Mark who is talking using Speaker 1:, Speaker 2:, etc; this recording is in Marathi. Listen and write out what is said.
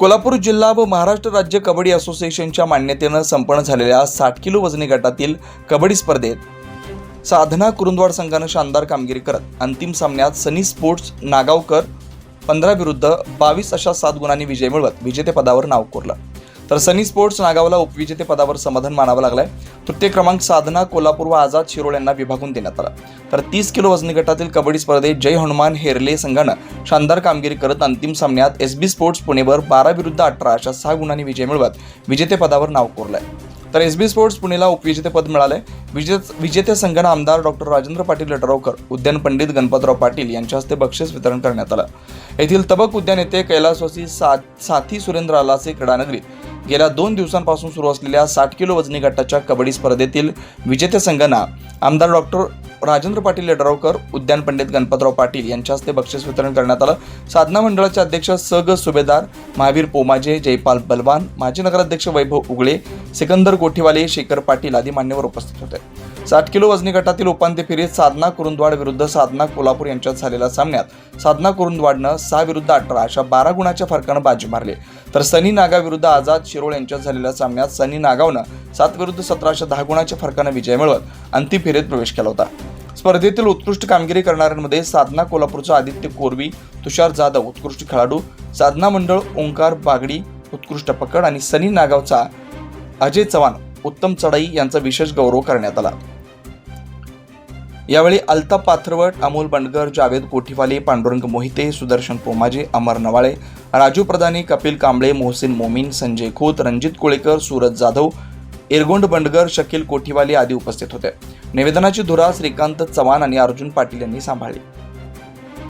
Speaker 1: कोल्हापूर जिल्हा व महाराष्ट्र राज्य कबड्डी असोसिएशनच्या मान्यतेनं संपन्न झालेल्या साठ किलो वजनी गटातील कबड्डी स्पर्धेत साधना कुरुंदवाड संघानं शानदार कामगिरी करत अंतिम सामन्यात सनी स्पोर्ट्स नागावकर पंधरा विरुद्ध बावीस अशा सात गुणांनी विजय मिळवत विजेतेपदावर नाव कोरलं. तर सनी स्पोर्ट्स नागावला उपविजेतेपदावर समाधान मानावं लागलंय. तृतीय क्रमांक साधना कोल्हापूर व आझाद शिरोळ यांना विभागून देण्यात आला. तर तीस किलो वजनी गटातील कबड्डी स्पर्धेत जय हनुमान हेरले संघानं शानदार कामगिरी करत अंतिम सामन्यात एस बी स्पोर्ट्स पुणेवर बारा विरुद्ध अठरा अशा सहा गुणांनी विजय मिळवत विजेतेपदावर नाव कोरलंय. तर एस बी स्पोर्ट्स पुणेला उपविजेतेपद मिळालंय. विजेत विजेत्या संघानं आमदार डॉक्टर राजेंद्र पाटील लटरावकर उद्यान पंडित गणपतराव पाटील यांच्या हस्ते बक्षीस वितरण करण्यात आलं. येथील तबक उद्यान येथे कैलासवासी सा साथी सुरेंद्र आलासे क्रीडानगरीत गेल्या दोन दिवसांपासून सुरू असलेल्या साठ किलो वजनी गटाच्या कबड्डी स्पर्धेतील विजेत्या संघांना आमदार डॉक्टर राजेंद्र पाटील यड्रावकर उद्यान पंडित गणपतराव पाटील यांच्या हस्ते बक्षीस वितरण करण्यात आलं. साधना मंडळाचे अध्यक्ष स ग सुभेदार महावीर पोमाजे जयपाल बलवान माजी नगराध्यक्ष वैभव उगळे सिकंदर गोठीवाले शेखर पाटील आदी मान्यवर उपस्थित होते. साठ किलो वजनी गटातील उपांत्य फेरीत साधना कुरुंदवाड विरुद्ध साधना कोल्हापूर यांच्यात झालेल्या सामन्यात साधना कुरुंदवाडनं सहा विरुद्ध अठरा अशा बारा गुणाच्या फरकानं बाजी मारली. तर सनी नागा विरुद्ध आझाद शिरोळ यांच्यात झालेल्या सामन्यात सनी नागावनं सात विरुद्ध सतरा अशा दहा गुणाच्या फरकानं विजय मिळवत अंतिम फेरीत प्रवेश केला होता. स्पर्धेतील उत्कृष्ट कामगिरी करणाऱ्यांमध्ये साधना कोल्हापूरचा आदित्य कोरवी तुषार जाधव उत्कृष्ट खेळाडू साधना मंडळ ओंकार बागडी उत्कृष्ट पकड आणि सनी नागावचा अजय चव्हाण उत्तम चढाई यांचा विशेष गौरव करण्यात आला. यावेळी अल्ताप पाथरवट अमोल बंडगर जावेद कोठीवाले पांडुरंग मोहिते सुदर्शन पोमाजे अमर नवाळे राजू प्रधानी कपिल कांबळे मोहसिन मोमीन संजय खोत रणजित कुळेकर सूरज जाधव एरगोंड बंडगर शकील कोठीवाले आदी उपस्थित होते. निवेदनाची धुरा श्रीकांत चव्हाण आणि अर्जुन पाटील यांनी सांभाळली.